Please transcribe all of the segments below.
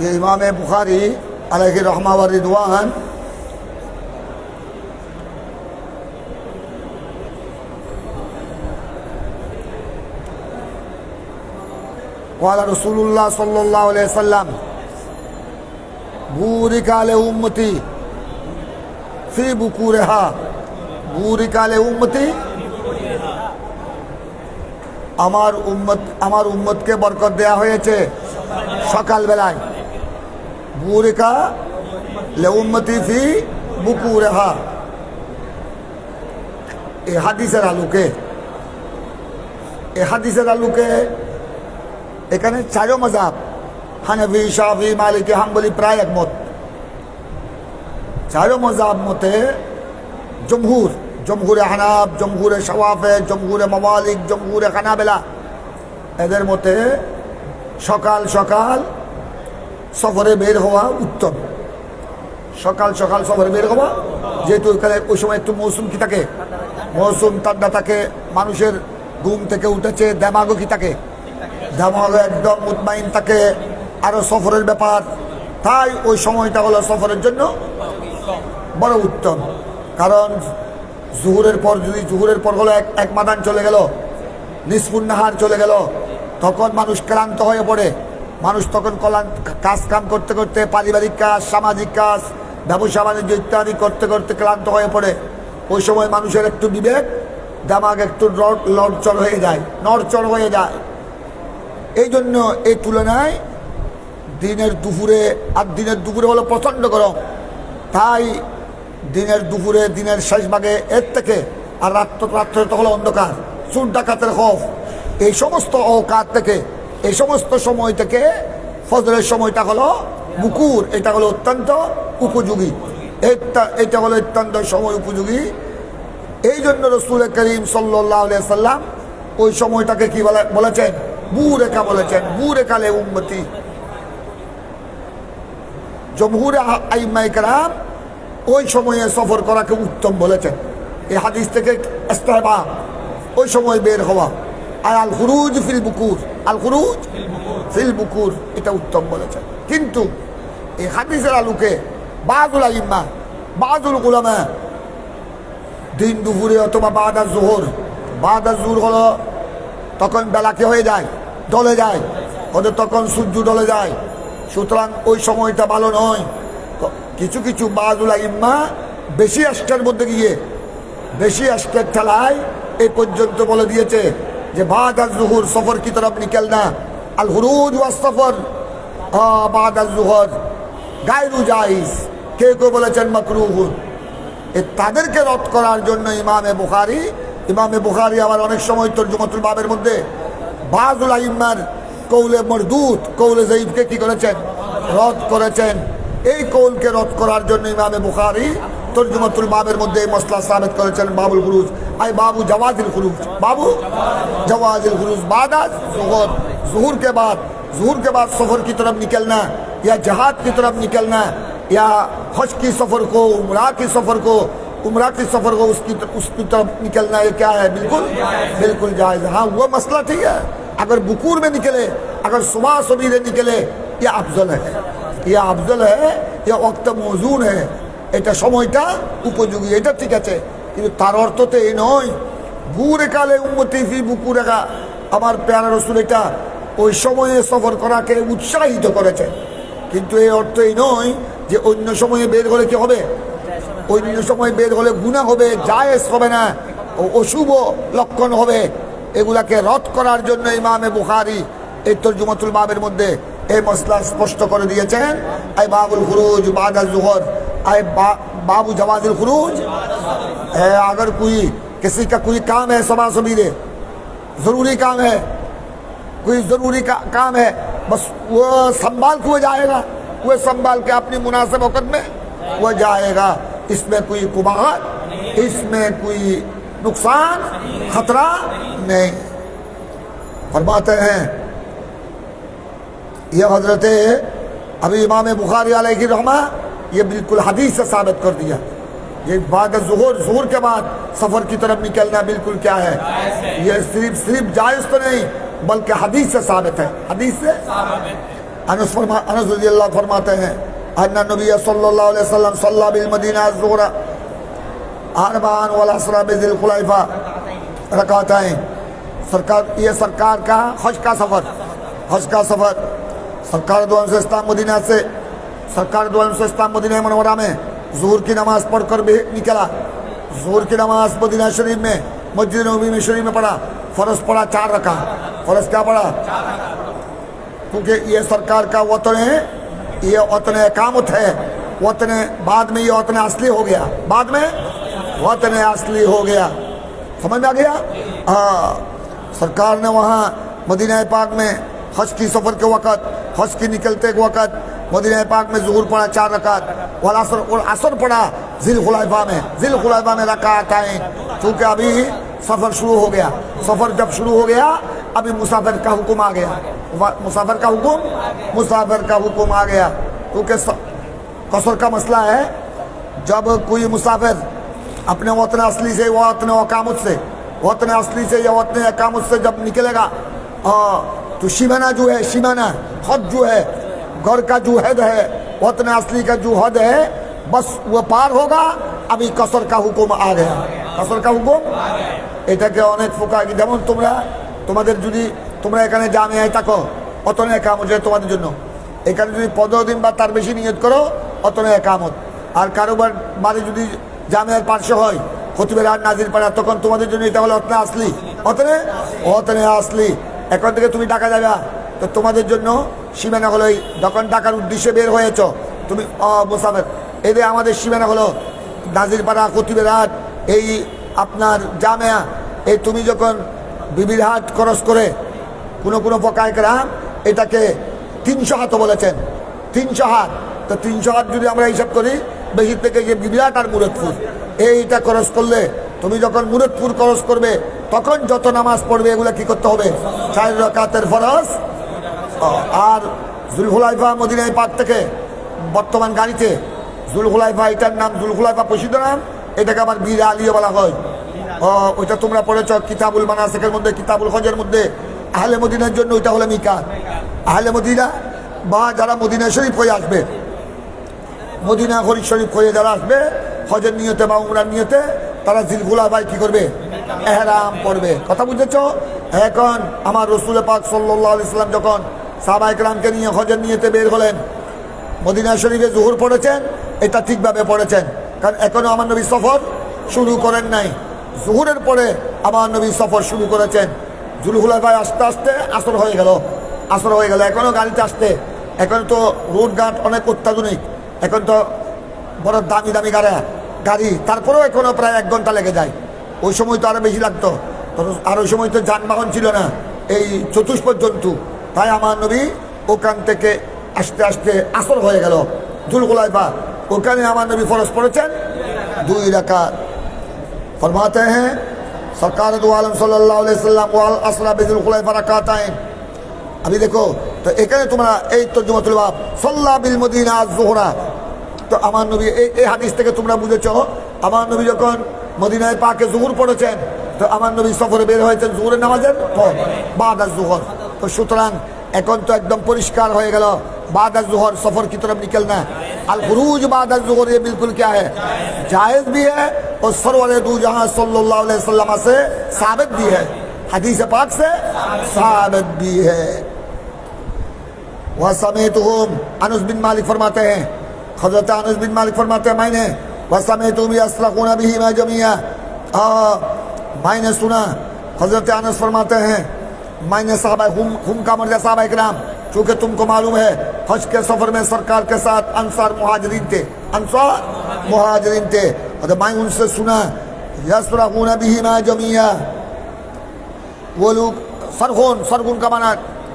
ये इमाम बुखारी अलैहि रहमा व रिदवान قال رسول الله صلى الله عليه وسلم بورك على أمتي في بكورها বুরিকালে উম্মতি আমার উম্মত আমার উম্মতকে বরকত দেয়া হয়েছে সকালবেলায় বুরিকা লে উম্মতি ফি বুকুরেহা এ হাদিসের আলুকে এ হাদিসের আলুকে এখানে চারো মজাব হানভি শাহি মালিক হাম্বলি প্রায় একমত চারো মজাব মতে জমহুর জমহুরে হানাব জমহুরে সওয়াফে, জমহুরে মামালিক জমহুরে খানাবেলা এদের মতে সকাল সকাল সফরে বের হওয়া উত্তম। সকাল সকাল সফরে বের হওয়া, যেহেতু এখানে ওই সময় একটু মৌসুম কি থাকে? মৌসুম ঠান্ডা থাকে, মানুষের ঘুম থেকে উঠেছে দেমাগো কি থাকে? দেমাগো একদম মুতমাইন থাকে আরও সফরের ব্যাপার। তাই ওই সময়টা হলো সফরের জন্য বড় উত্তম। কারণ জুহুরের পর যদি জুহুরের পর হলো এক এক মাদান চলে গেল নিষ্পুন্নাহার চলে গেল, তখন মানুষ ক্লান্ত হয়ে পড়ে। মানুষ তখন কলান কাজ কাম করতে করতে পারিবারিক কাজ, সামাজিক কাজ, ব্যবসা বাণিজ্য ইত্যাদি করতে করতে ক্লান্ত হয়ে পড়ে। ওই সময় মানুষের একটু বিবেক, দামাগ একটু লড়চড় হয়ে যায়, নড়চড় হয়ে যায়। এই জন্য এই তুলনায় দিনের দুপুরে আর দিনের দুপুরে হলো প্রচণ্ড গরম। তাই দিনের দুপুরে, দিনের শেষ ভাগে এর থেকে আর রাত্র রাত্রে তো হলো অন্ধকার চুর ডাকাতের খফ এই সমস্ত অকাত থেকে, এই সমস্ত সময় থেকে ফজরের সময়টা হলো বুকুর, এটা হলো অত্যন্ত উপযোগী। এটা হলো অত্যন্ত সময় উপযোগী। এই জন্য রসুল করিম সাল্লাহ সাল্লাম ওই সময়টাকে কি বলে বলেছেন? বুরেখা বলেছেন বুরেখালে উন্মতি জমহুরে আইমাই কালাম ওই সময়ে সফর করাকে উত্তম বলেছেন। এই হাদিস থেকে ওই সময় বের হওয়া। আর আল হুরুজ ফিল বুকুর, আল হুরুজ ফিল বুকুর, এটা উত্তম বলেছেন। কিন্তু এই হাদিসের আলুকে বাদুল আইম্মা বাদুল গুলামা দিন দুপুরে অথবা বাদার জোহর বাদার জোহর হলো তখন বেলা কি হয়ে যায়? ডলে যায়। ওদের তখন সূর্য ডলে যায়। সুতরাং ওই সময়টা ভালো নয়। কিছু কিছু বাজুলা ইম্মা বেশি আষ্টের মধ্যে গিয়ে, বেশি আষ্টের ঠেলায় এই পর্যন্ত বলে দিয়েছে যে, বাদ আজ জুহুর সফর কি তরফ নিকেল না আল হুরুজ ওয়াস সফর। বাদ আজ জুহর। গায়রু জাইস কে কেউ বলেছেন? মকরুহুন। এ তাদেরকে রদ করার জন্য ইমামে বুখারি ইমামে বুখারি আবার অনেক সময় তর্জমাতুল বাবের মধ্যে বাজুল আইম্মার কৌলে মরদুত কৌলে জঈবকে কি করেছেন? রদ করেছেন। এই কৌলকে রদ করার জন্য ইমামে বুখারি তর্জুমাতুল বাবের মধ্যে এই মশলা সাবেত করেছেন বাবুল খুরুজ। আই বাবু জওয়াজিল খুরুজ। বাবু، জওয়াজিল খুরুজ বাদা ظہر ظہور کے بعد ظہور کے بعد سفر کی طرف نکلنا یا جہاد کی طرف نکلنا یا حج کی سفر کو عمرہ کی سفر کو عمرہ کی سفر کو اس کی اس کی طرف نکلنا یہ کیا ہے بالکل بالکل جائز ہاں وہ مسئلہ ٹھیک ہے اگر بکور میں نکلے اگر صبح سبیرے نکلے یہ افضل ہے ইয়া আফজল হ্যাঁ ইয়া অক্ত মজুর হ্যাঁ এটা সময়টা উপযোগী, এটা ঠিক আছে। কিন্তু তার অর্থ তো এই নয়। গুড়ে কালে উন্মতি ফি বুকু রেখা আমার প্যারা রসুল এটা ওই সময়ে সফর করাকে উৎসাহিত করেছে। কিন্তু এই অর্থ এই নয় যে অন্য সময়ে বের হলে কি হবে? অন্য সময় বের হলে গুণা হবে, জায়েজ হবে না অশুভ লক্ষণ হবে। এগুলাকে রদ করার জন্য ইমামে বুখারি এই তর্জুমাতুল বাবের মধ্যে اے مسئلہ سپشت کر دیا দিয়েছেন। اے باب الخروج بعد জোহর اے باب جواز الخروج اے اگر کوئی کسی کا کوئی کام ہے سما سمیرے ضروری کام ہے کوئی ضروری کام ہے بس وہ سنبھال کے جائے گا وہ سنبھال کے اپنی مناسب وقت میں وہ جائے گا اس میں کوئی کباہت اس میں کوئی نقصان خطرہ نہیں فرماتے ہیں یہ حضرت ابھی امام بخاری علیہ کی رحمہ یہ بالکل حدیث سے ثابت کر دیا یہ بعد ظہور ظہور کے بعد سفر کی طرف نکلنا بالکل کیا ہے؟ یہ صرف صرف جائز تو نہیں بلکہ حدیث سے ثابت ہے۔ حدیث سے؟ انس فرما انس رضی اللہ فرماتے ہیں ان نبی صلی اللہ علیہ وسلم صلی اللہ بالمدینہ الظہر اربعان والاسرہ بذی الخلائفہ رکعتیں سرکار یہ سرکار کا حج کا سفر۔ حج کا سفر۔ سرکار دو اسلام مدینہ سے، سرکار دو اسلام مدینہ منورہ میں ظہور کی نماز پڑھ کر بھی نکلا۔ ظہور کی نماز مدینہ شریف میں، مسجد نبی میں شریف میں پڑھا۔ فرض پڑھا چار رکھا فرض کیا پڑھا؟ کیونکہ یہ سرکار کا وطن ہے، یہ وطن اکامت ہے۔ وطن بعد میں یہ وطن اصلی ہو گیا۔ بعد میں وطن اصلی ہو گیا۔ سمجھ میں آ گیا؟ ہاں سرکار نے وہاں مدینہ پاک میں حج کی سفر کے وقت، حج کی نکلتے کے وقت مدینہ پاک میں ظہور پڑا چار رکعت اور عصر پڑا ذیل خلائفہ میں ذیل خلائفہ میں رکعت آئیں۔ چونکہ ابھی سفر شروع ہو گیا۔ سفر جب شروع ہو گیا، ابھی مسافر کا حکم آ گیا۔ مسافر کا حکم؟ مسافر کا حکم آ گیا۔ کیونکہ قصر کا مسئلہ ہے، جب کوئی مسافر اپنے وطن اصلی سے وطن اقامت سے، وطن اصلی سے یا وطن اقامت سے جب نکلے گا तो शिमाना जो है शिमाना हद जो है घर का जो हद है वतन असली का जो हद है बस वो पार होगा अभी कसर का हुक्म आ गया कसर का हुक्म এটাকে অনেক ফোকা যেমন তোমরা তোমাদের যদি তোমরা এখানে জামিয়ায় থাকো অতনে একামত যেটা তোমাদের জন্য এখানে যদি পনেরো দিন বা তার বেশি নিয়ত করো অতনে একামত আর কারোবার বাড়ি যদি জামিয়ার পার্শ্ব হয় খতিবের আর নাজির পাড়া তখন তোমাদের জন্য এটা হলো অতনে আসলি অতনে অতনে আসলি এখন থেকে তুমি টাকা যাবে। তো তোমাদের জন্য সীমানা হলো এই যখন টাকার উদ্দেশ্যে বের হয়েছ। তুমি অ, মুসাফের এদের আমাদের সীমানা হলো নাজিরপাড়া কতিবেরহাট এই আপনার জামেয়া এই তুমি যখন বিবিরহাট খরচ করে কোনো কোনো পকায়করাম এটাকে তিনশো হাতও বলেছেন। তিনশো হাত। তো তিনশো হাত যদি আমরা হিসাব করি বেশি থেকে যে বিবিরাট আর মুরতপুর এইটা খরচ করলে তুমি যখন মুরতপুর খরচ করবে তখন যত নামাজ পড়বে, এগুলো কি করতে হবে? চার রকাতের ফরজ। আর জুলহুলাইফা মদিনাই পাক থেকে বর্তমান গাড়িতে জুলহুলাইফা, এটার নাম জুলহুলাইফা প্রসিদ্ধ নাম, এটাকে আবার বীর আলিও বলা হয়। ও, ওইটা তোমরা পড়েছ কিতাবুল মানাসেকের মধ্যে, কিতাবুল হজের মধ্যে। আহলে মদিনার জন্য ওইটা হলো মিকাত। আহলে মদিনা বা যারা মদিনা শরীফ হয়ে আসবে, মদিনা হরিশ শরীফ হয়ে যারা আসবে হজের নিয়তে বা উমরার নিয়তে, তারা জিলগুলা ভাই কি করবে? এহরাম পড়বে কথা বুঝেছ? এখন আমার রসুল পাক সাল্লাহ ইসলাম যখন সাহবাইকরামকে নিয়ে হজের নিয়তে বের হলেন মদিনা শরীফে জুহুর পড়েছেন, এটা ঠিকভাবে পড়েছেন। কারণ এখনও আমার নবী সফর শুরু করেন নাই। জুহুরের পরে আমার নবী সফর শুরু করেছেন। জুলহুলা ভাই আস্তে আস্তে আসর হয়ে গেল। আসর হয়ে গেল। এখনও গাড়িতে আসতে। এখন তো রোড ঘাট অনেক অত্যাধুনিক। এখন তো বড় দামি দামি গাড়ি। গাড়ি। তারপরেও এখনও প্রায় এক ঘণ্টা লেগে যায়। ওই সময় তো আরও বেশি লাগতো। আর ওই সময় তো যানবাহন ছিল না। এই চতুষ পর্যন্ত তাই আমার নবী ওখান থেকে আস্তে আস্তে আসল হয়ে গেল। দুলগুলায় বা ওখানে আমার নবী ফরস পড়েছেন। দুই রাকাত। ফরমাতে হ্যাঁ সরকার দু আলম সাল্লাম, ওয়াল আসরা বেজুল খুলাই ফারাকাত আইন আমি দেখো, তো এখানে তোমরা এই তর্জমাতুল বাপ সল্লা বিল মদিনা আজ জোহরা। তো আমার নবী এই হাদিস থেকে তোমরা বুঝেছ, আমার নবী যখন মদিনায় পাকে জুহুর পড়েছেন তো আমার নবী সফরে বের হয়েছেন জুহুরের নামাজের পর বাদ জুহর তো সুতরাং এখন তো একদম পরিষ্কার হয়ে গেল बाद जुहर सफर की तरफ निकलना अल खरूज बाद जुहर ये बिल्कुल क्या है जायज भी है और सरवर दू जहां सल्लल्लाहु अलैहि वसल्लम से साबित भी है हदीस पाक से साबित भी है वह समेत होम अनस बिन मालिक फरमाते हैं हजरत अनस बिन मालिक फरमाते हैं मैंने وسم تو بھی اسلقون بھی میں میں نے سنا، حضرت آنس فرماتے ہیں میں نے صحابہ ہم ہم کا مرجع صحابہ اکرام، چونکہ تم کو معلوم ہے، حج کے سفر میں سرکار کے ساتھ انصار مہاجرین تھے۔ انصار مہاجرین تھے۔ اور میں ان سے سنا یسرحون بھی میں جمیا وہ لوگ سرخون سرخون کا معنی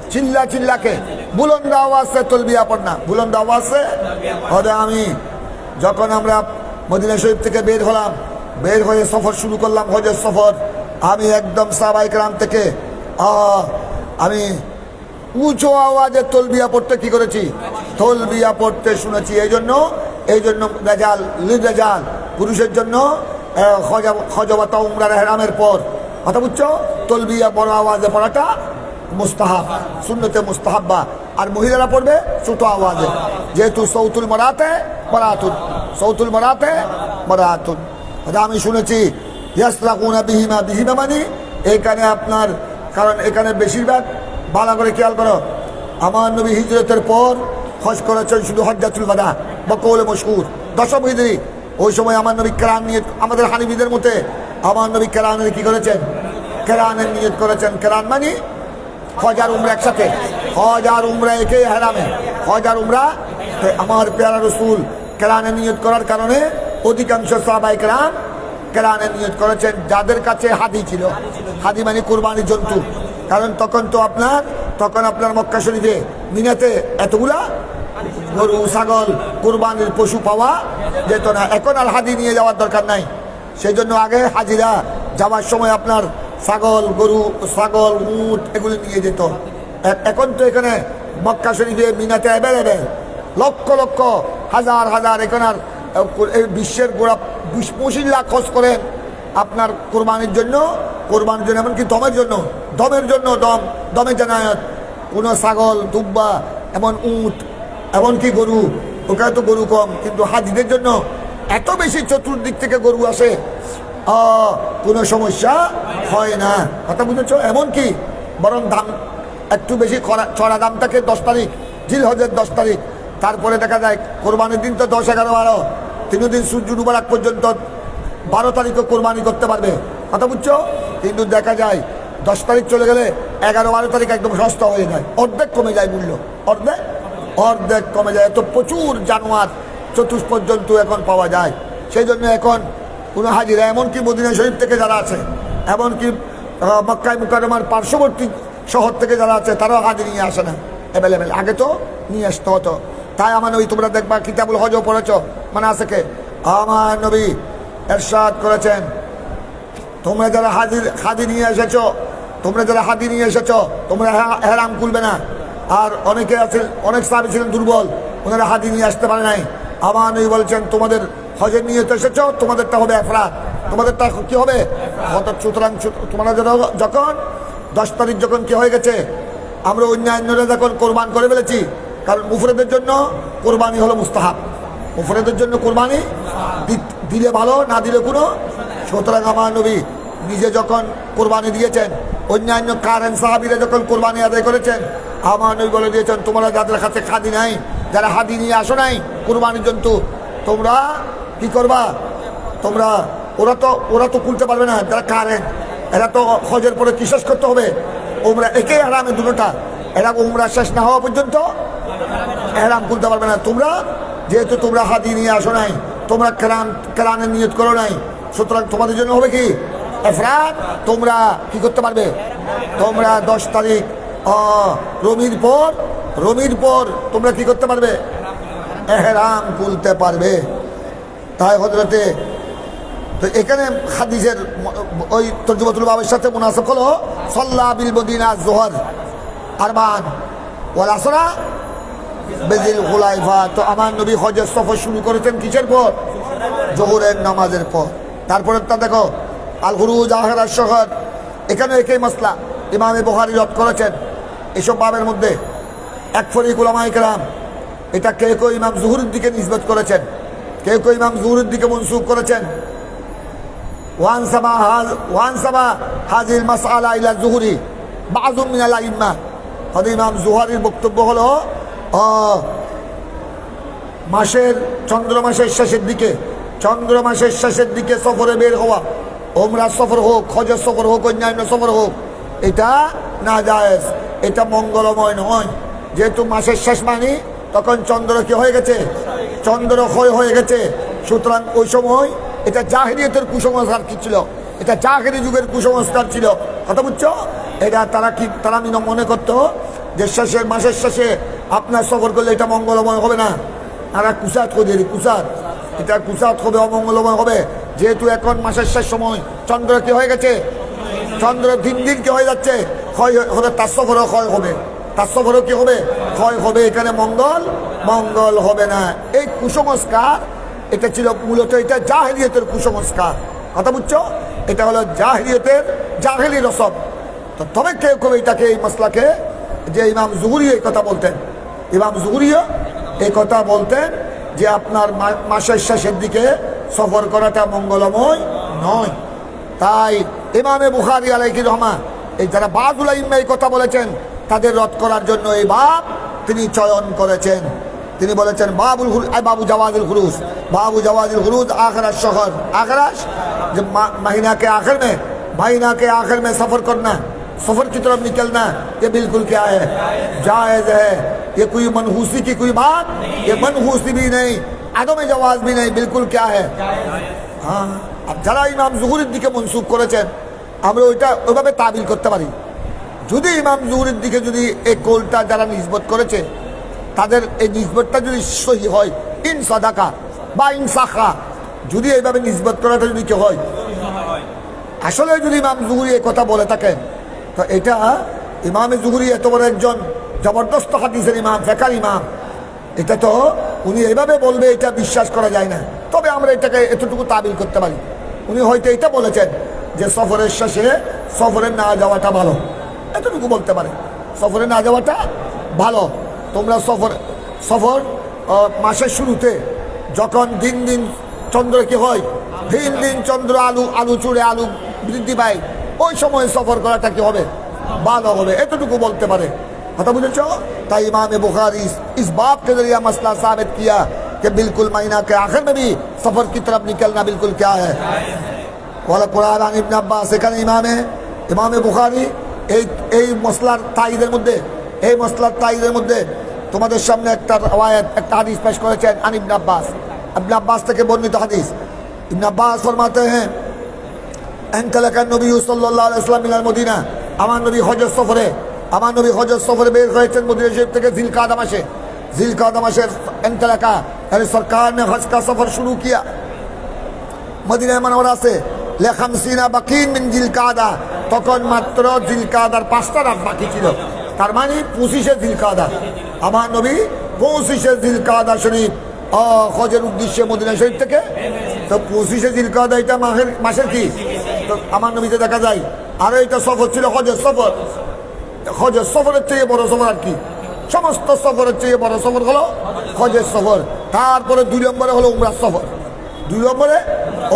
چلا چلا کے، بلند آواز سے تلبیہ پڑھنا، بلند آواز سے اور ہمیں যখন আমরা মদিনা শরীফ থেকে বের হলাম। বের হয়ে সফর শুরু করলাম হজের সফর। আমি একদম সাবাইক রাম থেকে আমি উঁচু আওয়াজে তলবিয়া পড়তে কি করেছি? তলবিয়া পড়তে শুনেছি। এই জন্য এই জন্য রেজাল লির রেজাল, পুরুষের জন্য হজবাতা উমরার হেরামের পর। কথা বুঝছ? তলবিয়া বড় আওয়াজে পড়াটা মুস্তাহাব, সুন্নতে মুস্তাহাব্বা। আর মহিলারা পড়বে ছোট আওয়াজে। যেহেতু সৌতুল মরাতে, মরাতুন। সৌতুল মরাতে মরাতুন। আচ্ছা, আমি শুনেছি ইয়াসলাকুনা বিহিমা বিহিমা মানে এখানে আপনার কারণ এখানে বেশিরভাগ ভালো করে খেয়াল করো আমার নবী হিজরতের পর হজ করেছেন শুধু হজ্জাতুল বাদা বা কৌলে মশহুর দশম হিজরি। ওই সময় আমার নবী কেরান নিয়ে আমাদের হানিবিদের মতে আমার নবী কেরানের কি করেছেন? কেরানের নিয়ত করেছেন। কেরান মানে হজ আর উমরা একসাথে। হজ আর উমরা একে হেরামে। হজ আর উমরা আমার পেয়ারা রসুল কেরানে নিয়োগ করার কারণে অধিকাংশ সাহাবাই কেরাম কেরানে নিয়োগ করেছেন। যাদের কাছে হাদি ছিল, হাদি মানে কোরবানির জন্তু। কারণ তখন তো আপনার, তখন আপনার মক্কা শরীফে মিনাতে এতগুলা গরু, ছাগল, কোরবানির পশু পাওয়া যেত না। এখন আর হাদি নিয়ে যাওয়ার দরকার নাই। সেই জন্য আগে হাজিরা যাওয়ার সময় আপনার ছাগল, গরু, ছাগল, উট এগুলি নিয়ে যেত। এখন তো এখানে মক্কা শরীফে মিনাতে অ্যাভেলেবেল লক্ষ লক্ষ হাজার হাজার এখানে আর এই বিশ্বের গোড়া বিশ, পঁচিশ লাখ খরচ করেন আপনার কোরবানির জন্য কোরবানির জন্য এমনকি দমের জন্য দমের জন্য দম, দমে জানায়ত, কোনো ছাগল, দুব্বা, এমন উট, এমনকি গরু, ওখানে তো গরু কম, কিন্তু হাজিদের জন্য এত বেশি চতুর্দিক থেকে গরু আসে কোনো সমস্যা হয় না। কথা বুঝেছ? এমনকি বরং দাম একটু বেশি খরা- চড়া দাম থাকে দশ তারিখ জিল হজের দশ তারিখ তারপরে দেখা যায় কোরবানির দিন তো দশ এগারো বারো। তিন দিন সূর্য ডুবার পর্যন্ত বারো তারিখও কোরবানি করতে পারবে। কথা বুঝছ? কিন্তু দেখা যায় দশ তারিখ চলে গেলে এগারো বারো তারিখ একদম সস্তা হয়ে যায়। অর্ধেক কমে যায় মূল্য। অর্ধেক? অর্ধেক কমে যায়। এত প্রচুর জানোয়ার চতুষ্পদ পর্যন্ত এখন পাওয়া যায়। সেই জন্য এখন কোনো হাজিরা এমনকি মদিনা শরীফ থেকে যারা আছে এমনকি আহ, মক্কায় মুকারমার পার্শ্ববর্তী শহর থেকে যারা আছে তারাও হাজির নিয়ে আসে না। অ্যাভেলেবেল আগে তো নিয়ে আসতে হতো। তাই আমার নবী, তোমরা দেখবা কিতাবুল হজও পড়েছ মানে আছে কে আমার নবী এরশাদ করেছেন। তোমরা যারা হাজির হাদি নিয়ে এসেছ, তোমরা যারা হাদি নিয়ে এসেছ, তোমরা হ্যাঁ- হেরাম খুলবে না। আর অনেকে আছে অনেক সাহাবি ছিলেন দুর্বল, ওনারা হাদি নিয়ে আসতে পারে নাই। আমার নবী বলছেন, তোমাদের হজের নিয়ে তো এসেছ, তোমাদেরটা হবে এফরাত। তোমাদেরটা কি হবে? সুতরাং তোমরা যখন দশ তারিখ যখন কি হয়ে গেছে, আমরা অন্যান্যরা যখন কোরবান করে ফেলেছি কারণ মুফরেদের জন্য কোরবানি হলো মুস্তাহাব। মুফরেদের জন্য কোরবানি দিলে ভালো, না দিলে কোনো। সুতরাং আমার নবী নিজে যখন কোরবানি দিয়েছেন, অন্যান্য কারেন সাহাবিরা যখন কোরবানি আদায় করেছেন, আমার নবী বলে দিয়েছেন, তোমরা যাদের কাছে খাদি নাই, যারা হাদি নিয়ে আসো নাই, কোরবানির জন্তু, তোমরা কি করবা? তোমরা, ওরা তো ওরা তো খুলতে পারবে না, যারা কারেন, এরা তো হজের পরে কি শেষ করতে হবে? ওমরা, একে হারামে দুটোটা, এরা ওমরা শেষ না হওয়া পর্যন্ত এহরাম খুলতে পারবে না। তোমরা, যেহেতু তোমরা হাতি নিয়ে আসো নাই, তোমরা কেরান কেরানের নিয়ত করো নাই, সুতরাং তোমাদের জন্য হবে কি? তোমরা কি করতে পারবে? তোমরা দশ তারিখ রমির পর রমির পর তোমরা কি করতে পারবে? এহরাম খুলতে পারবে। তাই হজরতে তো এখানে হাদিসের ওই তর্জমাতুল বাবের সাথে মুনাসব হলো, সল্লা বিল মদিনা জোহর, আরবান, ওয়াল আসরা বেদিল হুলাইফা, তো আমার নবী হজের সফর শুরু করেছেন কিসের পর? জোহরের নামাজের পর। তারপরে তা দেখো, আল হুরুজ আহরা শহর, এখানে একই মশলা ইমামে বহারি রদ করেছেন। এসব বাবের মধ্যে এক ফরি গুলামাই কেরাম এটা কে কেউ ইমাম জুহুরের দিকে নিসবত করেছেন। কেউ কেউ ইমাম জুহুরের দিকে মনসুখ করেছেন। ওয়ান সাবা ওয়ান সাবা হাজির মাসা আলা ইলা জুহুরি, বাযুম মিনাল আইম্মা। হযরত ইমাম জুহারির বক্তব্য হলো মাসের, চন্দ্র মাসের শেষের দিকে, চন্দ্র মাসের শেষের দিকে সফরে বের হওয়া। ওমরা সফর হোক, হজের সফর হোক, অন্যান্য সফর হোক, এটা না জায়েজ, এটা মঙ্গলময় নয়। যেহেতু মাসের শেষ মানি, তখন চন্দ্র কি হয়ে গেছে? চন্দ্র ক্ষয় হয়ে গেছে। সুতরাং ওই সময় এটা জাহিরিয়তের কুসংস্কার কি ছিল? এটা জাহিরি যুগের কুসংস্কার ছিল। কথা বুঝছ? এটা তারা কি, তারা মিন- মনে করতো যে শেষের মাসের শেষে আপনার সফর করলে এটা মঙ্গলময় হবে না। তারা কুসাত করে কুসাত এটা কুসাত হবে অমঙ্গলময় হবে? যেহেতু এখন মাসের শেষ সময়, চন্দ্র কি হয়ে গেছে? চন্দ্র দিন দিন কি হয়ে যাচ্ছে? ক্ষয় হবে, তার সফরও ক্ষয় হবে। তার সফরও কি হবে? ক্ষয় হবে, এখানে মঙ্গল মঙ্গল হবে না। এই কুসংস্কার, এটা ছিল মূলত এটা জাহেলিয়তের কুসংস্কার। কথা বুঝছ? এটা হলো জাহেলিয়তের জাহেলি রসম তো তবে কেউ কেউ এটাকে, এই মশলাকে, যে ইমাম জুহুরি এই কথা বলতেন ইমাম জুহরিও এই কথা বলতেন যে আপনার মাসের শেষের দিকে সফর করাটা মঙ্গলময় নয়। তাই ইমামে বুখারি আলাইকি রহমান এই যারা বাদুল ইম্মা এই কথা বলেছেন, তাদের রদ করার জন্য এই বাপ তিনি চয়ন করেছেন। তিনি বলেছেন, বাবুল বাবু জওয়াজুল হুরুস বাবু জওয়াজুল হুরুস আখরাস শহর। আখরাস যে মাহিনা কে মে, মাহিনাকে আখের মে সফর করনা सफर की तरफ निकलना ये बिल्कुल क्या है जायज है ये कोई मनहूसी की कोई बात ये मनहूसी भी नहीं আদমে জওয়াজ भी नहीं बिल्कुल क्या है হ্যাঁ আর যারা ইমাম জুহুরের দিকে মনসুখ করেছেন আমরা ওইটা ওইভাবে তাবিল করতে পারি যদি ইমাম জুহুরের দিকে যদি এই কোলটা যারা নিজবত করেছে তাদের এই নিজবতটা যদি সহি হয় ইন সাদাকা বা ইন সাখা যদি এইভাবে নিজবত করাটা যদি কেউ হয় আসলে যদি ইমাম জুহুরি এই কথা বলে থাকেন তো এটা ইমামে জুহুরি এত বড় একজন জবরদস্ত হাদিসের ইমাম, ফেকার ইমাম। এটা তো উনি এইভাবে বলবে, এটা বিশ্বাস করা যায় না। তবে আমরা এটাকে এতটুকু তাবিল করতে পারি। উনি হয়তো এটা বলেছেন যে সফরের শেষে সফরে না যাওয়াটা ভালো। এতটুকু বলতে পারে। সফরে না যাওয়াটা ভালো। তোমরা সফর সফর মাসের শুরুতে যখন দিন দিন চন্দ্র কি হয়, দিন দিন চন্দ্র আলু আলু চুড়ে আলু বৃদ্ধি পায় ওই সময় সফর করাটা কি হবে ভালো হবে এতটুকু বলতে পারে কথা বুঝেছ তাই इमाम बुखारी इस, इस बाप के जरिए मसला साबित किया कि बिल्कुल महीना के आखिर में भी सफर की तरफ निकलना बिल्कुल क्या है বলে কোরআন আন ইবনে আব্বাস এখানে ইমামে ইমামে বুখারি এই এই মশলার তাইদের মধ্যে এই মশলার তাইদের মধ্যে তোমাদের সামনে একটা রওয়ায়াত একটা হাদিস পেশ করেছেন আন ইবনে আব্বাস ইবনে আব্বাস থেকে বর্ণিত হাদিস ইবনে আব্বাস ফরমাতে हैं এনকালাকার নবী সাল্লাহ ইসলাম মদিনা। আমার নবী হজর সফরে, আমার নবী হজর সফরে বের হয়েছেন মদিনা শরীফ থেকে জিলকা দামাসে জিলকা মাসের এনকালাকা তাহলে সরকার নে হজকা সফর শুরু কিয়া। মদিনায় মানবর আছে, লেখাম সিনা বাকিন মিন জিলকাদা। তখন মাত্র জিলকাদার পাঁচটা রাত বাকি ছিল। তার মানে পঁচিশে জিলকাদা। আমার নবী পঁচিশে জিলকাদা শরীফ হজের উদ্দেশ্যে মদিনা শরীফ থেকে। তো পঁচিশে জিলকাদা এটা মাসের মাসের কি? আমার নবীতে দেখা যায়, আর এটা সফর ছিল হজের সফর। হজের সফরের চেয়ে বড় সফর আর কি? সমস্ত সফরের চেয়ে বড় সফর হলো হজের সফর। তারপরে দুই নম্বরে হলো উমরার সফর। দুই নম্বরে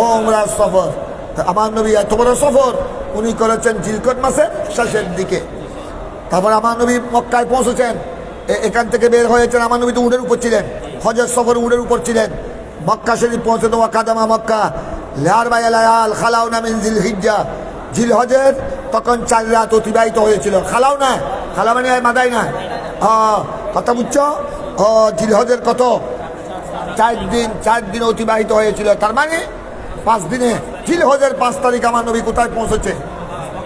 ওমরার সফর। আমার নবী এত বড় সফর, উনি করেছেন জিলকট মাসের শেষের দিকে। তারপর আমার নবী মক্কায় পৌঁছেছেন। এখান থেকে বের হয়েছেন, আমার নবী তো উড়ের উপর ছিলেন। হজের সফর উড়ের উপর ছিলেন। মক্কা শরীফ পৌঁছে দেওয়া কাদামা মক্কা। লেয়ার বাই লায়াল খালাও নামিন জিল হিজ্জা জিল তখন চার রাত অতিবাহিত হয়েছিল। খালাও না খালা মানে মাদাই না। আহ, কথা বুঝছ? ও জিল হজের কত? চার দিন চার দিন অতিবাহিত হয়েছিল। তার মানে পাঁচ দিনে জিল হজের পাঁচ তারিখ আমার নবী কোথায় পৌঁছেছে?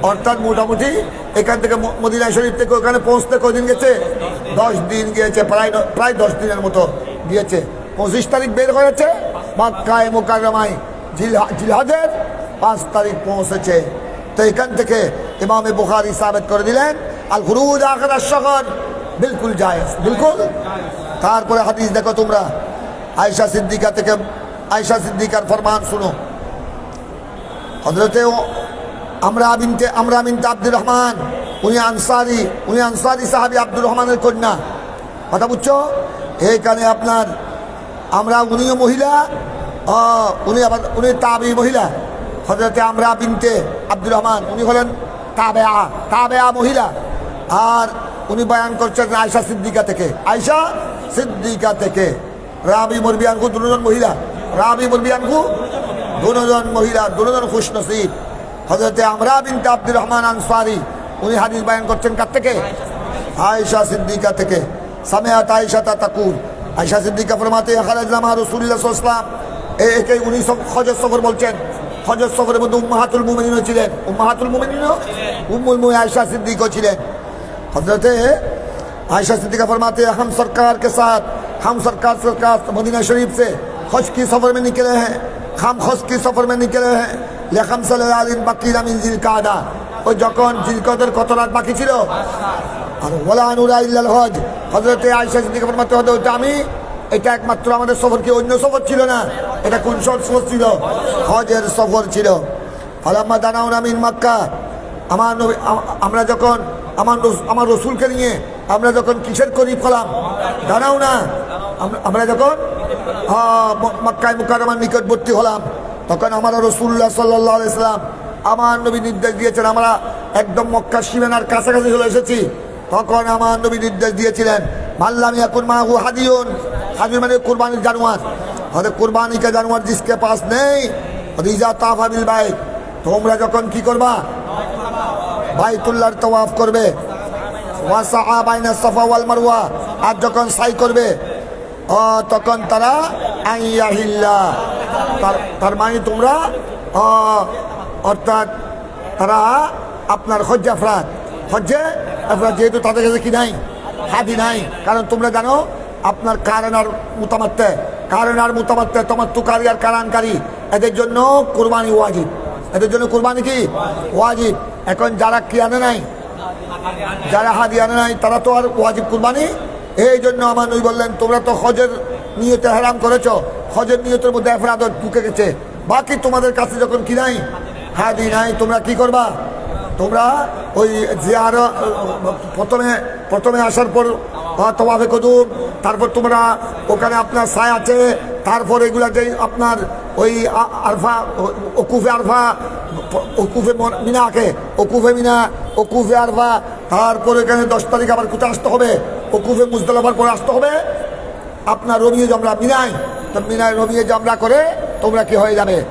অর্থাৎ মোটামুটি এখান থেকে মদিনা শরীফ থেকে ওখানে পৌঁছতে কদিন গেছে? দশ দিন গিয়েছে প্রায় প্রায় দশ দিনের মতো গিয়েছে। পঁচিশ তারিখ বের হয়েছে মক্কায় মোকারমায় জিল জিলহজের পাঁচ তারিখ পৌঁছেছে। তো এখান থেকে ইমামে বুখারি সাবেত করে দিলেন, আল হুরুজ আখরা শহর, বিলকুল যায় বিলকুল? তারপরে হাদিস দেখো তোমরা। আয়সা সিদ্দিকা থেকে আয়সা সিদ্দিকার ফরমান শুনো। হজরতে আমরা বিনতে আমরা বিনতে আব্দুর রহমান, উনি আনসারি উনি আনসারি সাহাবি আব্দুর রহমানের কন্যা। কথা বুঝছ? এইখানে আপনার, আমরা উনিও মহিলা উনি আবার, উনি তাবি মহিলা। হজরতে আমরা বিনতে আব্দুর রহমান, উনি হলেন তাবেয়া তাবেয়া মহিলা। আর উনি বয়ান করছেন আয়সা সিদ্দিকা থেকে। আয়সা সিদ্দিকা থেকে। রাবি মুরবিয়ানকু দুজন মহিলা। রাবি মুরবিয়ানকু দুজন মহিলা, দুজন খুশ নসিব হজরতে আমরা বিনতে আব্দুর রহমান আনসারি, উনি হাদিস বয়ান করছেন কার থেকে? আয়েশা সিদ্দিকা থেকে। সামেয়াত আয়েশা তা তাকুর আয়েশা সিদ্দিকা ফরমাতে খালাজলামা রসুল্লাহ সাল্লাম এই একে উনি সব হজর সফর বলছেন হজর সফরের মধ্যে উম্মাহাতুল মুমিনিনও ছিলেন উম্মাহাতুল মুমিনিনও উম্মুল মুই আয়েশা সিদ্দিকও ছিলেন हजरत आयशा सिद्दीका फरमाते हैं हम सरकार के साथ हम सरकार सरकार मदीना शरीफ से हज की सफ़र में निकले हैं हम हज की सफ़र में निकले हैं लेखम सलिन बाकीरा मिन जिल कादा ও যখন জিলকদের কত রাত বাকি ছিল আর ওলা আনুরা ইল্লাল হজ হজরতে আয়সা সিদ্দিকা ফরমাতে হতো ওটা আমি এটা একমাত্র আমাদের সফর, কি অন্য সফর ছিল না? এটা কোন সফর ছিল? হজের সফর ছিল। ফালাম্মা দানাও আমিন মক্কা। আমার নবী আমরা যখন, আমার আমার রসুলকে নিয়ে আমরা যখন কিসের করি ফলাম দাঁড়াও না আমরা- যখন ম- মক্কায় মুকার আমার নিকটবর্তী হলাম, তখন আমার রসুল্লাহ সাল্লাহ ইসলাম আমার নবী নির্দেশ দিয়েছেন, আমরা একদম মক্কা সীমানার কাছাকাছি চলে এসেছি। তখন আমার নবী নির্দেশ দিয়েছিলেন মাল্লাম ইয়াকুন মাহু হাদিউন। হাদিউন মানে কুরবানির জানোয়ার। হয়তো কুরবানি কা জানোয়ার জিসকে পাস নেই রিজা তাফাবিল বাইক তোমরা যখন কি করবা? বাইতুল্লাহর তওয়াফ করবে। ওয়াসা বাইনা সাফা ওয়াল মারওয়া। আর যখন সাই করবে ও তখন তারা আইয়াহিল্লা। তার মানে তোমরা অর্থাৎ তারা আপনার হজ্জে আফরাত। হজ্জে আফরাত যেহেতু তাদের কাছে কি নাই? হাদি নাই। কারণ তোমরা জানো আপনার কারণ আর মুতামাত্তে কারণ আর মুতামাত্তে তোমার তুকারি আর কারানকারী এদের জন্য কোরবানি ওয়াজিব। এদের জন্য কোরবানি কি? ওয়াজিব। এখন যারা কি আনে নাই, যারা হাদি আনে নাই, তারা তো আর ওয়াজিব কুরবানি? এই জন্য আমার নই বললেন, তোমরা তো হজের নিয়তে হারাম করেছ। হজের নিয়তের মধ্যে এফরাদ ঢুকে গেছে। বাকি তোমাদের কাছে যখন কি নাই, হাদি নাই, তোমরা কি করবা? তোমরা ওই যে আরও প্রথমে প্রথমে আসার পর তোমাকে কদুম তারপর তোমরা ওখানে আপনার সায় আছে। তারপর এগুলা যে আপনার ওই আরফা ওকুফে আরফা, ওকুফে মন- আঁকে ওকুফে মিনা, ওকুফে আরফা, তারপরে এখানে দশ তারিখ আবার কোথায় আসতে হবে? ওকুফে মুজদলাফার পরে আসতে হবে। আপনার রবিয়ে জমরা মিনাই তো মিনায় রবিয়ে জমরা করে তোমরা কি হয়ে যাবে?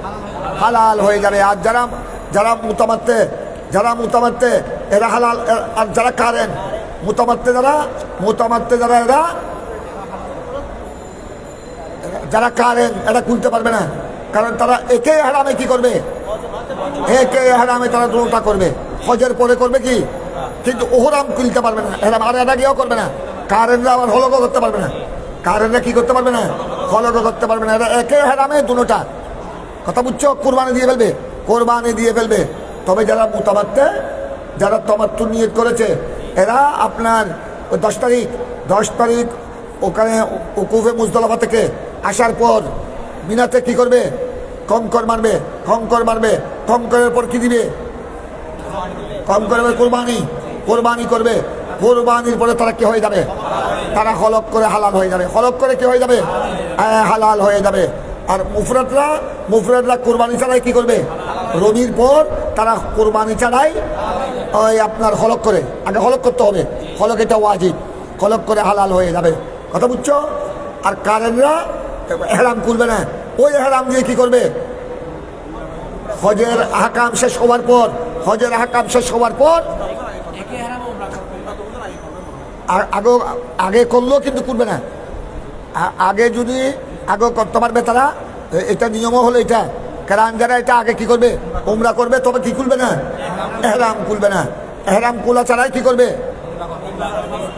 হালাল হয়ে যাবে। আর যারা যারা মুতামাত্তে যারা মুতামাত্তে, এরা হালাল আর যারা কারেন মুতামাত্তে যারা মুতামাত্তে যারা এরা, যারা কারেন, এরা খুলতে পারবে না। কারণ তারা একে হারামে কি করবে? একে হারামে তারা দোলটা করবে। হজের পরে করবে কি? কিন্তু ওহরাম খুলতে পারবে না। এরা আর এরা গিয়েও করবে না। কারেনরা আবার হলকও করতে পারবে না। কারেনরা কি করতে পারবে না? হলকও করতে পারবে না। এরা একে হারামে দুটা। কথা বুঝছ? কোরবানি দিয়ে ফেলবে। কোরবানি দিয়ে ফেলবে। তবে যারা মোতাবাত্তে যারা তমাত্তু নিয়ত করেছে এরা আপনার ওই দশ তারিখ দশ তারিখ ওখানে উকুফে মুজদলাফা থেকে আসার পর মিনাতে কি করবে? কঙ্কর মারবে কঙ্কর মারবে। কঙ্করের পর কি দিবে? কম করবে কোরবানি কোরবানি করবে। কোরবানির পরে তারা কি হয়ে যাবে? তারা হলক করে হালাল হয়ে যাবে। হলক করে কি হয়ে যাবে? হালাল হয়ে যাবে। আর মুফরাতরা মুফরাতরা কোরবানি ছাড়াই কি করবে? রবির পর তারা কোরবানি ছাড়াই ওই আপনার হলক করে। আগে হলক করতে হবে। হলক এটা ওয়াজিব। হলক করে হালাল হয়ে যাবে। কথা বুঝছ? আর কারেনরা হেরাম করবে না। ওই হেরাম দিয়ে কি করবে? হজের হাকাম শেষ হওয়ার পর, হজের হাকাম শেষ হওয়ার পর আগে আগে করলেও কিন্তু করবে না। আগে যদি আগে করতে পারবে তারা এটা নিয়মও হলো এটা। কারণ যারা এটা আগে কি করবে? উমরা করবে, তবে কি খুলবে না? এহরাম খুলবে না। এহরাম খোলা ছাড়াই কি করবে?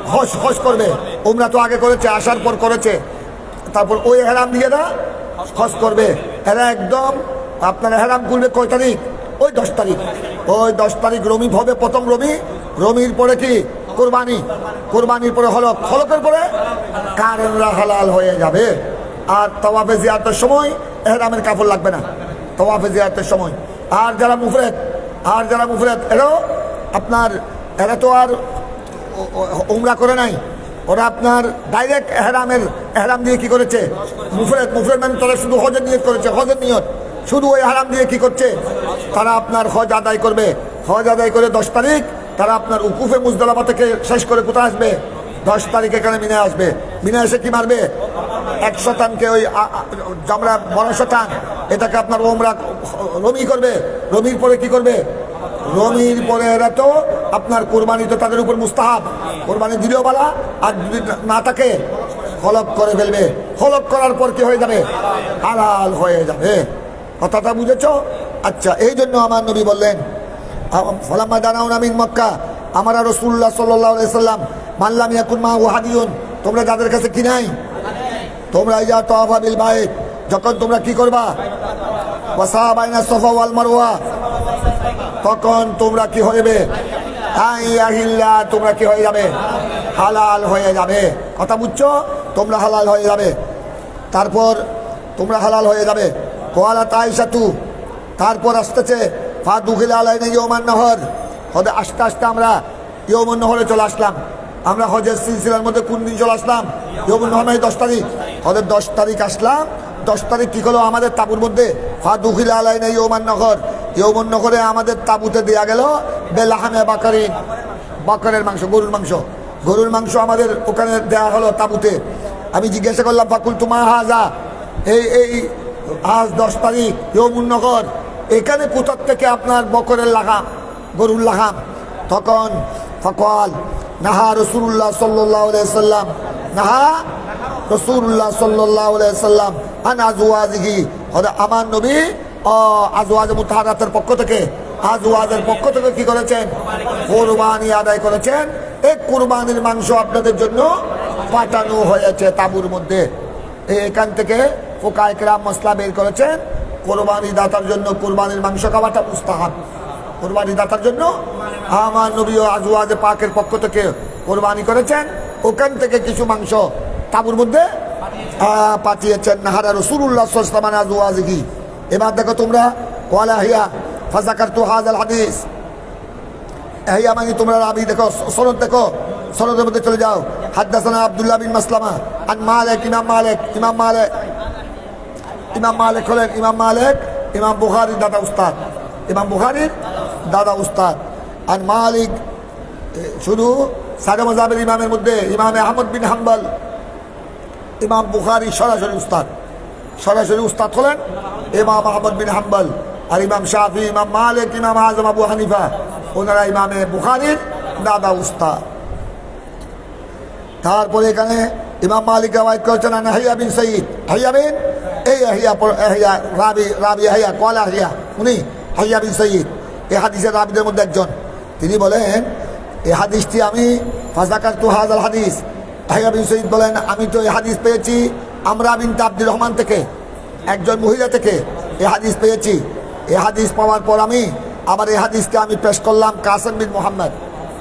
হস হস করবে। উমরা তো আগে করেছে, আসার পর করেছে। তারপর ওই এহরাম দিয়ে না হস করবে। এরা একদম, আপনার এহরাম খুলবে কয় তারিখ? ওই দশ তারিখ। ওই দশ তারিখ রমি হবে, প্রথম রমি রমির পরে কি? কোরবানি। কোরবানির পরে হলক হলকের পরে কারেনরা হালাল হয়ে যাবে। আর তওয়াফে জিয়ারতের সময় এহরামের কাপড় লাগবে না। তওয়াফে জিয়ারতের সময়। আর যারা মুফরেদ আর যারা মুফরেদ এরাও আপনার, এরা তো আর উমরা করে নাই। ওরা আপনার ডাইরেক্ট এহরামের, এহরাম দিয়ে কি করেছে? মুফরেদ মুফরেদ মানে তারা শুধু হজের নিয়ত করেছে, হজের নিয়ত। শুধু ওই হারাম দিয়ে কি করছে? তারা আপনার হজ আদায় করবে। হজ আদায় করে দশ তারিখ, তারা আপনার উকুফে মুজদলাফা থেকে শেষ করে কোথায় আসবে? দশ তারিখ এখানে মিনে আসবে। এসে কি মারবে? এক শতাংকে ওই, আ- আ- জামরা বড় শতাং, এটাকে আপনার ওমরা রমি করবে। রমির পরে কি করবে? রমির পরে এরা তো আপনার কোরবানি তো তাদের উপর মুস্তাহাব। কোরবানি দিলেও বালা আর যদি না থাকে হলক করে ফেলবে। হলক করার পর কি হয়ে যাবে? হালাল হয়ে যাবে। কথাটা বুঝেছ? আচ্ছা এই জন্য আমার নবী বললেন ফলাম্মা দানাউন আমিন মক্কা আমার রসুল্লাহ সাল্লাহ সাল্লাম মানলাম ইয়াকুন মা ওয়াহাদিউন তোমরা যাদের কাছে কি নাই? তোমরা ইয়া তোয়াফা বাইত, যখন তোমরা কি করবা? ওয়াসা বাইনা সফা ওয়াল মারওয়া, তখন তোমরা কি হইবে আহিল্লা তোমরা কি হয়ে যাবে? হালাল হয়ে যাবে। কথা বুঝছ? তোমরা হালাল হয়ে যাবে। তারপর তোমরা হালাল হয়ে যাবে। কোয়ালা তাই সাতু তারপর আসতেছে ফা দুখিল আলাই নেই ইয়মান নহর হদে আস্তে আস্তে আমরা ইয়মন নহরে চলে আসলাম। আমরা হজের সিলসিলার মধ্যে কোন দিন চলে আসলাম? ইয়মন নহর মানে দশ তারিখ। হদের দশ তারিখ আসলাম। দশ তারিখ কী হলো? আমাদের তাবুর মধ্যে ফা দুখিল আলাই নেই ইয়মান নহর। ইয়মন নহরে আমাদের তাবুতে দেওয়া গেল বেলাহামে বাকারিন। বাকরের মাংস, গরুর মাংস। গরুর মাংস আমাদের ওখানে দেওয়া হলো তাবুতে। আমি জিজ্ঞাসা করলাম ফাকুল তোমা হাজা? এই এই, আজ দশ তারিখ ইয়মুন্নগর এখানে কোথার থেকে আপনার বকরের লাগাম? গরুর লাগাম। তখন ফকওয়াল নাহা রসুল্লাহ সাল্লাহ সাল্লাম, নাহা রসুল্লাহ সাল্লাহ সাল্লাম, আন আজওয়াজিহি। হয়তো আমার নবী ও আজওয়াজ মুতাহারাতের পক্ষ থেকে, আজওয়াজের পক্ষ থেকে কি করেছেন? কোরবানি আদায় করেছেন। এই কোরবানির মাংস আপনাদের জন্য পাঠানো হয়েছে তাবুর মধ্যে। এখান থেকে ফোকায়করাম মশলা বের করেছেন। কোরবানি দাতার জন্য কোরবানির মাংস খাওয়াটা মুস্তাহাব। কোরবানি দাতার জন্য আমার নবী ও আজওয়াজে পাকের পক্ষ থেকে কোরবানি করেছেন। ওখান থেকে কিছু মাংস তাবুর মধ্যে পাঠিয়েছেন। নাহারা রসুল্লাহ সাল্লামান আজওয়াজহি এবার দেখো তোমরা, ওয়ালা হিয়া ফাজাকার তু হাজাল হাদিস হিয়া মানে তোমরা রাবি দেখো, সনদ দেখো, সনদের মধ্যে চলে যাও। হাদ্দাসানা আব্দুল্লাহ বিন মাসলামা, আন মালিক, ইমাম মালিক ইমাম মালিক। ইমাম মালিক হলেন ইমাম মালিক, ইমাম বুখারির দাদা উস্তাদ। ইমাম বুখারির দাদা উস্তাদ। আর মালিক শুধু সাদা মজাবের ইমামের মধ্যে ইমাম আহমদ বিন হাম্বল, ইমাম বুখারি সরাসরি উস্তাদ। সরাসরি উস্তাদ হলেন ইমাম আহমদ বিন হাম্বল আর ইমাম শাফি, ইমাম মালিক, ইমাম আজম, আবু হানিফা। ওনারা ইমামে বুখারির দাদা উস্তাদ। তারপরে এখানে ইমাম মালিক রাওয়ায়ত করেছেন হাইয়া বিন সঈদ। হাইয়া বিন? এই হাইয়া রাবি রাবি হাইয়া কলা হাইয়া উনি হাইয়া বিন সঈদ। এই হাদিসের রাবিদের মধ্যে একজন। তিনি বলেন, এ হাদিসটি আমি ফাজাকার তু হাজাল হাদিস। বিন সঈদ বলেন, আমি তো এই হাদিস পেয়েছি আমরা বিন আব্দুর রহমান থেকে, একজন মহিলা থেকে এ হাদিস পেয়েছি। এ হাদিস পাওয়ার পর আমি আবার এই হাদিসকে আমি পেশ করলাম কাসেম বিন মোহাম্মদ।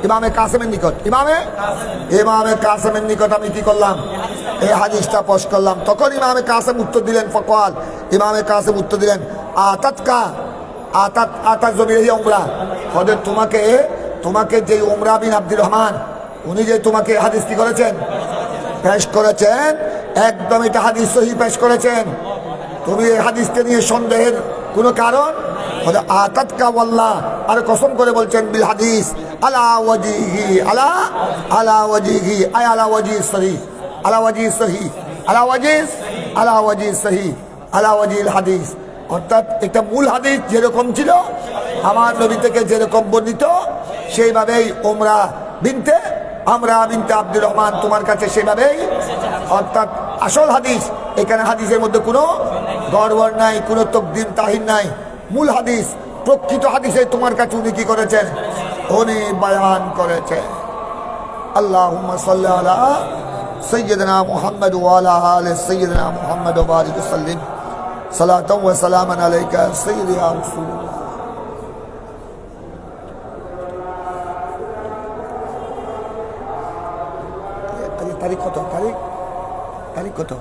ইমামে কাসেমের নিকট। ইমামে? ইমামে কাসেমের নিকট আমি কি করলাম? এই হাদিসটা পেশ করলাম। তখন ইমামে কাসেম উত্তর দিলেন, ফকওয়াল। ইমামে কাসেম উত্তর দিলেন, আতাতকা আতাত আতাত জমির ওমরা হদের তোমাকে তোমাকে যে ওমরা বিন আব্দুর রহমান, উনি যে তোমাকে এই হাদিস কি করেছেন? পেশ করেছেন। একদম এটা হাদিস সহি পেশ করেছেন। তুমি এই হাদিসকে নিয়ে সন্দেহের কোনো কারণ? হলে আতাতকা ওয়াল্লাহ। আর কসম করে বলছেন, বিল হাদিস, আলা ওয়াজিহি, আলা আলা ওয়াজিহি, আয় আলা ওয়াজি সহি, আলা ওয়াজি সহি, আলা ওয়াজিস আলা ওয়াজি সহি, আলা ওয়াজিল হাদিস। অর্থাৎ এটা মূল হাদিস যেরকম ছিল, আমার নবী থেকে যেরকম বর্ণিত, সেইভাবেই ওমরা বিনতে, আমরা বিনতে আব্দুর রহমান তোমার কাছে সেভাবেই অর্থাৎ আসল হাদিস, এখানে হাদিসের মধ্যে কোনো গড়বড় নাই, কোনো তকদিন তাহির নাই। মূল হাদিস, প্রকৃত হাদিসে তোমার কাছে উনি কি করেছেন? উনি বয়ান করেছেন। আল্লাহ সাল্লাহ সৈয়দনা মোহাম্মদ ওয়ালা আলে সৈয়দনা মোহাম্মদ ওবারিক সাল্লিম। সালাত ওয়া সালামান আলাইকা সৈয়দ ইয়া রাসূলুল্লাহ তারিখ তারিখ কত তারিখ তারিখ কত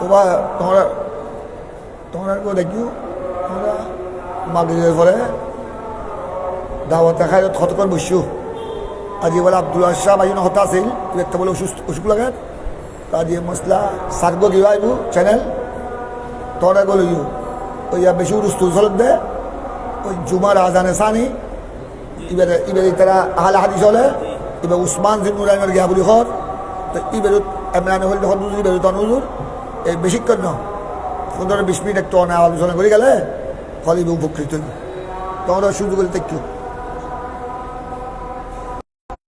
তোমরা তোমরা তোমরা কেউ দেখিও তোমরা মাগরিবের পরে দাওয়াত খাই কতক্ষণ বসিও আজি বলে আব্দুল্লাহ শাহ বাইন হতা আছিল একটা বলে অসুস্থ অসুখ লাগে? আজি মশলা সার্গ গিয়ে আইব চ্যানেল। তোরা গেল ইউ ওই বেশি উরুস্তু চলত দে। ওই জুমার আজানে সানি। এবারে এবারে তারা আহলে হাদিস হলে। এবার উসমান জিন নুরাইনের গিয়া বুলি হর। তো এবারে এমরান হল হর নুজুর এবারে তনুজুর এই বেশিক্ষণ ন। পনেরো বিশ মিনিট একটু অনেক আলোচনা করে গেলে। ফলে উপকৃত তোমরা সুযোগ দেখিও